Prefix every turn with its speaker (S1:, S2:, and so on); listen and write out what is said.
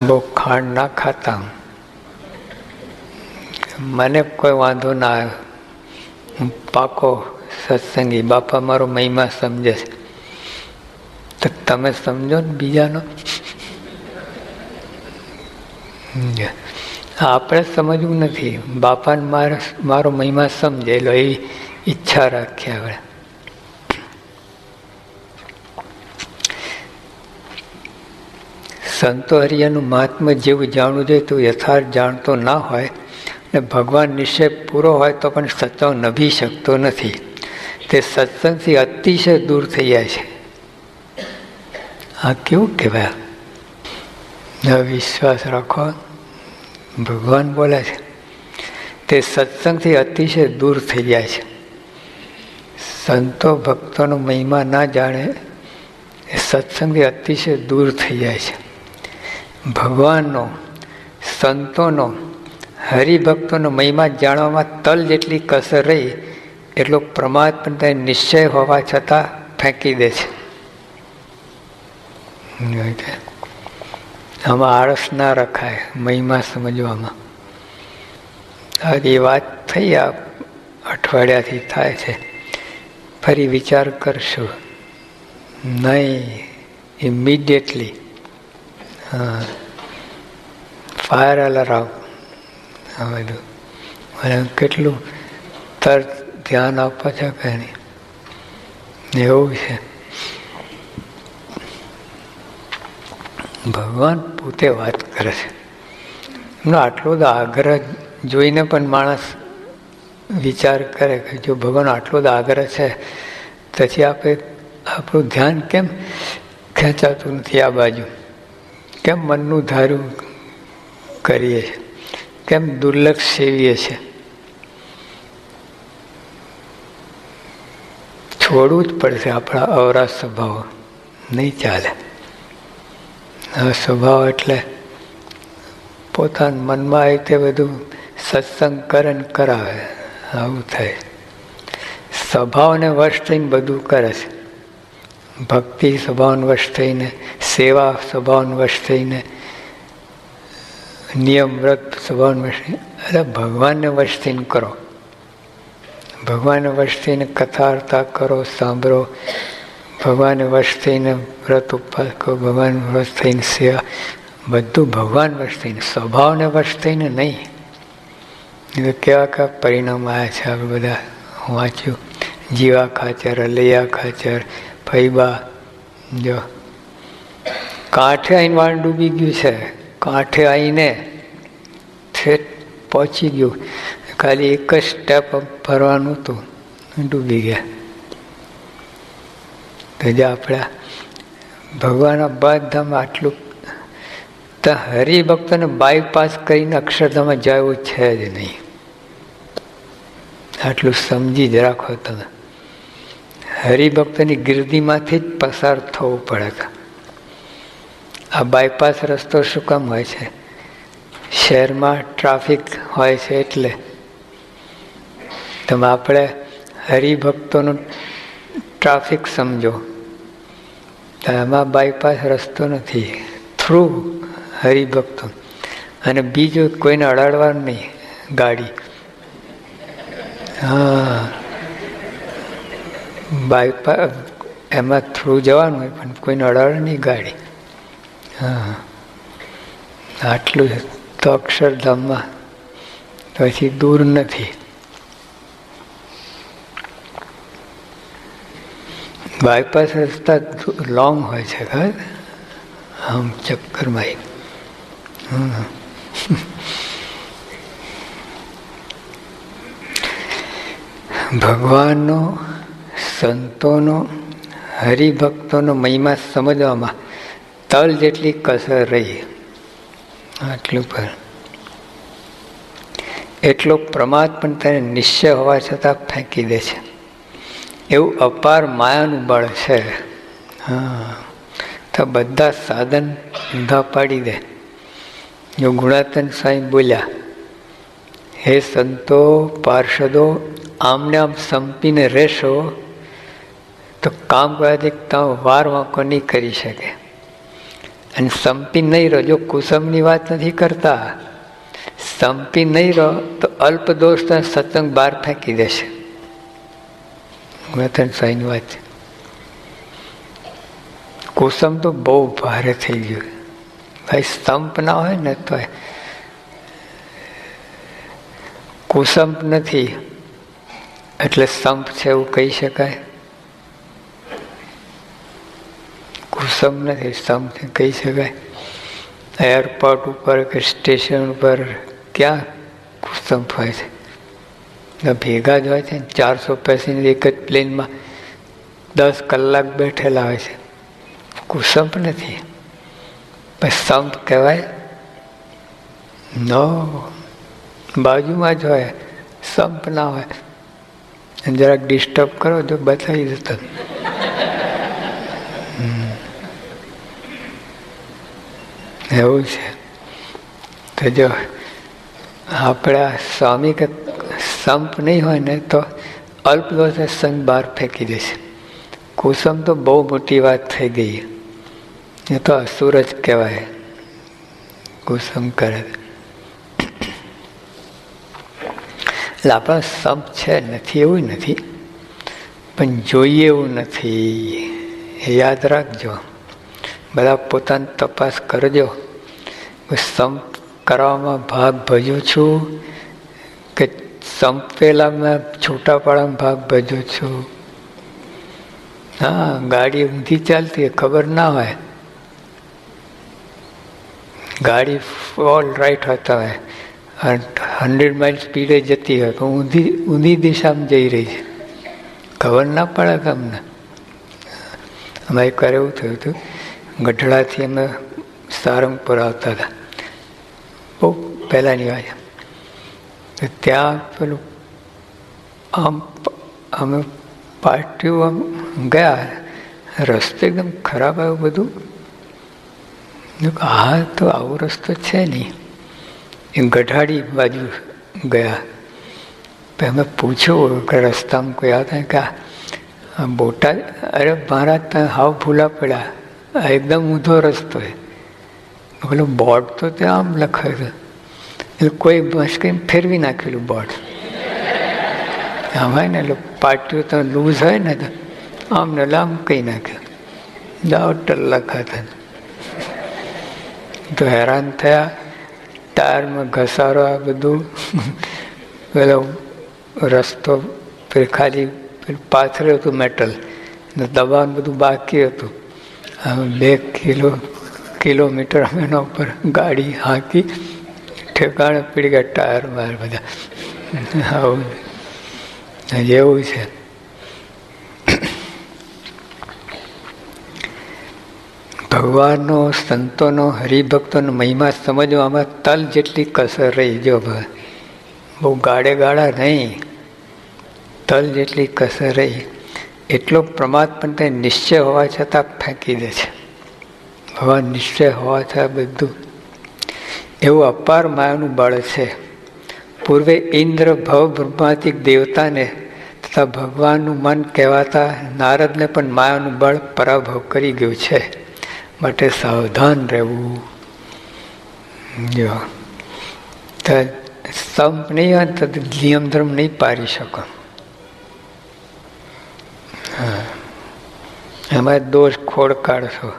S1: બહુ ખાંડ ના ખાતા. મને કોઈ વાંધો ના આવ્યો હું પાકો સત્સંગી, બાપા મારો મહિમા સમજે છે તો તમે સમજો ને બીજાનો? આપણે સમજવું નથી બાપાને મારો મારો મહિમા સમજેલો એવી ઈચ્છા રાખીએ આપણે સંતો હરિયાનું મહાત્મ્ય જેવું જાણવું જોઈએ તો યથાર્થ જાણતો ના હોય ને ભગવાન નિશ્ચય પૂરો હોય તો પણ સત્સંગ નભી શકતો નથી. તે સત્સંગથી અતિશય દૂર થઈ જાય છે. આ કેવું કહેવાય? હવે વિશ્વાસ રાખો, ભગવાન બોલે છે. તે સત્સંગથી અતિશય દૂર થઈ જાય છે. સંતો ભક્તોનો મહિમા ના જાણે સત્સંગથી અતિશય દૂર થઈ જાય છે. ભગવાનનો, સંતોનો, હરિભક્તોનો મહિમા જાણવામાં તલ જેટલી કસર રહી, એટલો પ્રમાદ પણ તે નિશ્ચય હોવા છતાં ફેંકી દે છે. આમાં આળસ ના રખાય મહિમા સમજવામાં. આજે વાત થઈ આ અઠવાડિયાથી થાય છે, ફરી વિચાર કરશું. નહીં ઇમિડિયેટલી ફાયર અલાર્મ આવેલું અને કેટલું તરત ધ્યાન આપવા છે કે નહીં એવું છે ભગવાન પોતે વાત કરે છે એમનો આટલો બધો આગ્રહ જોઈને પણ માણસ વિચાર કરે કે જો ભગવાન આટલો બધો આગ્રહ છે પછી આપણે આપણું ધ્યાન કેમ ખેંચાતું નથી આ બાજુ કેમ મનનું ધારું કરીએ છીએ કેમ દુર્લક્ષ સેવીએ છીએ છોડવું જ પડશે આપણા અવરા સ્વભાવ. નહીં ચાલે. સ્વભાવ એટલે પોતાના મનમાં આવી તે બધું સત્સંગ કરે ને કરાવે. આવું થાય. સ્વભાવને વશ થઈને બધું કરે છે. ભક્તિ સ્વભાવને વશ થઈને સેવા સ્વભાવને વશ થઈને, નિયમ વ્રત સ્વભાવને વશ અરે ભગવાનને વશ થઈને કરો. ભગવાનને વશ થઈને કથાર્તા કરો, સાંભળો. ભગવાનને વશ થઈને વ્રત ઉપવાસ કરો ભગવાન વશ થઈને સેવા. બધું ભગવાન વશ થઈને, સ્વભાવને વશ થઈને નહીં. કેવા કેવા પરિણામ આવ્યા છે આપણે બધા? વાંચ્યું. જીવા ખાચર અલૈયા ખાચર ફૈબા, જો કાંઠે આવીને વાણ ડૂબી ગયું છે. કાંઠે આવીને ઠેઠ પહોંચી ગયું. ખાલી એક જ સ્ટેપ ભરવાનું હતું. ડૂબી ગયા. તો જે આપણા ભગવાનના બધામાં આટલું તો હરિભક્તોને બાયપાસ કરીને અક્ષરધામાં જવું છે જ નહીં. આટલું સમજી જ રાખો તમે. હરિભક્તની ગિરદીમાંથી જ પસાર થવું પડે આ બાયપાસ રસ્તો શું કામ હોય છે? શહેરમાં ટ્રાફિક હોય છે એટલે. તમે આપણે હરિભક્તોનું ટ્રાફિક સમજો. એમાં બાયપાસ રસ્તો નથી. થ્રુ હરિભક્તો. અને બીજું કોઈને અડાડવાનું નહીં. ગાડી. હા. બાયપાસ એમાં થ્રુ જવાનું હોય પણ કોઈને અડાડે નહીં ગાડી. હા. આટલું તો અક્ષરધામમાં પછી દૂર નથી. બાયપાસ રસ્તા લોંગ હોય છે, ખબર? આમ ચક્કરમાં ભગવાનનો, સંતોનો, હરિભક્તોનો મહિમા સમજવામાં તલ જેટલી કસર રહી, આટલું પર એટલો પ્રમાદ પણ તેને નિશ્ચય હોવા છતાં ફેંકી દે છે. એવું અપાર માયાનું બળ છે. હા, તો બધા સાધન ઊંધા પાડી દે. જો ગુણાતન સાંઈ બોલ્યા, હે સંતો પાર્ષદો, આમને આમ સંપીને રહેશો, તો કામ તમે વાર વાંકો નહીં કરી શકે. અને સંપી નહીં રહો જો કુસમની વાત નથી કરતા, સંપી નહીં રહો તો અલ્પ દોષ સત્સંગ બહાર ફેંકી દેશે. સાઈની વાત. કુસમ તો બહુ ભારે થઈ ગયું. ભાઈ સ્તંપ ના હોય ને તો કુસંપ નથી. એટલે સ્તંપ છે એવું કહી શકાય. કુસમ નથી સ્તંપ કહી શકાય. એરપોર્ટ ઉપર કે સ્ટેશન ઉપર ક્યાં કુસંપ હોય છે? ભેગા જ હોય છે ચારસો પેસેન્જર એક જ પ્લેનમાં દસ કલાક બેઠેલા હોય છે. કુસંપ નથી. સંપ કહેવાય નો બાજુમાં જ હોય સંપ ના હોય. જરાક ડિસ્ટર્બ કરો તો બતાવી દેતો એવું છે. તો જો આપણા સ્વામી કે સંપ નહીં હોય ને તો અલ્પ સંગ બહાર ફેંકી દેશે. કુસુમ તો બહુ મોટી વાત થઈ ગઈ એ તો અસુર જ કહેવાય. કુસમ કરે. એટલે આપણા સંપ છે, નથી એવું નથી. પણ જોઈએ એવું નથી. યાદ રાખજો. બધા પોતાની તપાસ કરજો. સંપ કરવામાં ભાગ ભજ્યો છું કે સંપેલામાં છૂટાપાડામાં ભાગ ભજું છું? હા, ગાડી ઊંધી ચાલતી ખબર ના હોય. ગાડી ઓલ રાઈટ હોય. હોય હંડ્રેડ માઇલ સ્પીડે જતી હોય, પણ ઊંધી ઊંધી દિશામાં જઈ રહી છે. ખબર ના પડે તમને? અમે એકવાર એવું થયું હતું ગઢડાથી અમે સારંગપુર આવતા હતા. બહુ પહેલાંની વાત ત્યાં પેલું આમ અમે પાર્ટીઓ આમ ગયા. રસ્તો એકદમ ખરાબ આવ્યો બધું. હા, તો આવો રસ્તો છે નહીં. એ ગઢાડી બાજુ ગયા. અમે પૂછ્યું કે રસ્તામાં કોઈ આવતા? કે બોટાદ, અરે મારા ત્યાં હાવ ભૂલા પડ્યા. આ એકદમ ઊંધો રસ્તો છે પેલું બોર્ડ તો ત્યાં આમ લખાયું એટલે કોઈ બસ ફેરવી નાખેલું બોર્ડ આમ હોય ને, એટલે પાટીઓ તો લૂઝ હોય ને, તો આમ ને આમ કહી નાખ્યું. દાવ જાઓ લખાતા તો હેરાન થયા. ટાયરમાં ઘસારો આ બધું. પેલો રસ્તો ખાલી પાથર્યું હતું મેટલ દબાણ બધું બાકી હતું. બે કિલો, કિલોમીટર એના ઉપર ગાડી હાકી, ઠેકાણે પડી ગયા ટાયર બાર બધા. આવું. જેવું છે. ભગવાનનો, સંતોનો, હરિભક્તોનો મહિમા સમજવામાં તલ જેટલી કસર રહી, જો બહુ ગાડે ગાળા નહીં. તલ જેટલી કસર રહી. એટલો પ્રમાદ પણ તે નિશ્ચય હોવા છતાં ફેંકી દે છે. ભગવાન નિશ્ચય હોવા છતાં બધું એવું અપાર માયાનું બળ છે. પૂર્વે ઇન્દ્ર ભવ બ્રહ્માતિક દેવતાને તથા ભગવાનનું મન કહેવાતા નારદને પણ માયાનું બળ પરાભવ કરી ગયું છે. માટે સાવધાન રહેવું. જો. સ્તંભ નહીં હોય તો નિયમ ધર્મ નહીં પારી શકો. એમાં દોષ ખોડ કાઢશો.